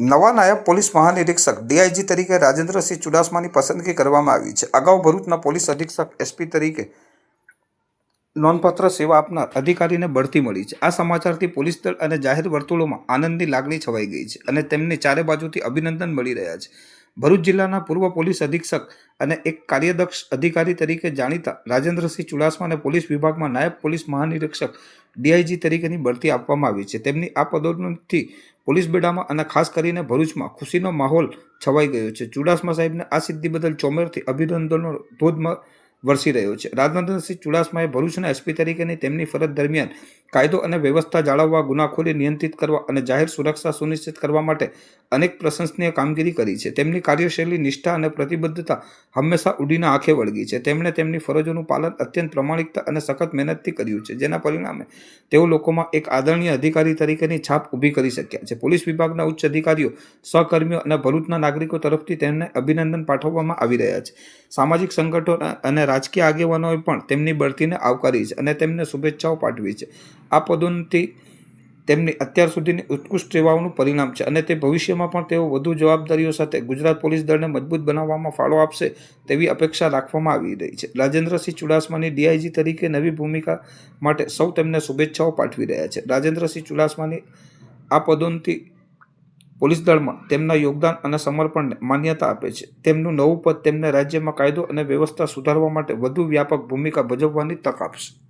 નવા નાયબ police મહાનિરીક્ષક DIG તરીકે રાજેન્દ્રસિંહ ચુડાસમાની પસંદગી કરવામાં આવી છે. અગાઉ ભરૂચના પોલીસ અધિક્ષક એસપી તરીકે નોંધપાત્ર સેવા આપનાર અધિકારીને બઢતી મળી છે. આ સમાચારથી પોલીસ દળ અને જાહેર વર્તુળોમાં આનંદની લાગણી છવાઈ ગઈ છે અને તેમને ચારે બાજુથી અભિનંદન મળી રહ્યા છે. ભરૂચ જિલ્લાના પૂર્વ પોલીસ અધિક્ષક અને એક કાર્યદક્ષ અધિકારી તરીકે જાણીતા રાજેન્દ્રસિંહ ચુડાસમાને પોલીસ વિભાગમાં નાયબ પોલીસ મહાનિરીક્ષક ડીઆઈજી તરીકેની બઢતી આપવામાં આવી છે. તેમની આ પદોન્નતિથી પોલીસ બેડામાં અને ખાસ કરીને ભરૂચમાં ખુશીનો માહોલ છવાઈ ગયો છે. ચુડાસમા સાહેબને આ સિદ્ધિ બદલ ચોમેરથી અભિનંદનનો ધોધમાં વરસી રહ્યો છે. રાજેન્દ્રસિંહ ચુડાસમાએ ભરૂચના એસપી તરીકેની તેમની ફરજ દરમિયાન કાયદો અને વ્યવસ્થા જાળવવા, ગુનાખોરી નિયંત્રિત કરવા અને જાહેર સુરક્ષા સુનિશ્ચિત કરવા માટે અનેક પ્રશંસનીય કામગીરી કરી છે. તેમની કાર્યશૈલી, નિષ્ઠા અને પ્રતિબદ્ધતા હંમેશા ઉડીના આંખે વળગી છે. તેમણે તેમની ફરજોનું પાલન અત્યંત પ્રમાણિકતા અને સખત મહેનતથી કર્યું છે, જેના પરિણામે તેઓ લોકોમાં એક આદરણીય અધિકારી તરીકેની છાપ ઊભી કરી શક્યા છે. પોલીસ વિભાગના ઉચ્ચ અધિકારીઓ, સહકર્મીઓ અને ભરૂચના નાગરિકો તરફથી તેમને અભિનંદન પાઠવવામાં આવી રહ્યા છે. સામાજિક સંગઠનો અને રાજકીય આગેવાનોએ પણ તેમની બઢતીને આવકારી છે અને તેમને શુભેચ્છાઓ પાઠવી છે. આ પદોન્નતિ તેમની અત્યાર સુધીની ઉત્કૃષ્ટ સેવાઓનું પરિણામ છે અને તે ભવિષ્યમાં પણ તેઓ વધુ જવાબદારીઓ સાથે ગુજરાત પોલીસ દળને મજબૂત બનાવવામાં ફાળો આપશે તેવી અપેક્ષા રાખવામાં આવી રહી છે. રાજેન્દ્રસિંહ ચુડાસમાની ડીઆઈજી તરીકે નવી ભૂમિકા માટે સૌ તેમને શુભેચ્છાઓ પાઠવી રહ્યા છે. રાજેન્દ્રસિંહ ચુડાસમાની આ પદોન્નતિ પોલીસ દળમાં તેમના યોગદાન અને સમર્પણને માન્યતા આપે છે. તેમનું નવું પદ તેમને રાજ્યમાં કાયદો અને વ્યવસ્થા સુધારવા માટે વધુ વ્યાપક ભૂમિકા ભજવવાની તક આપશે.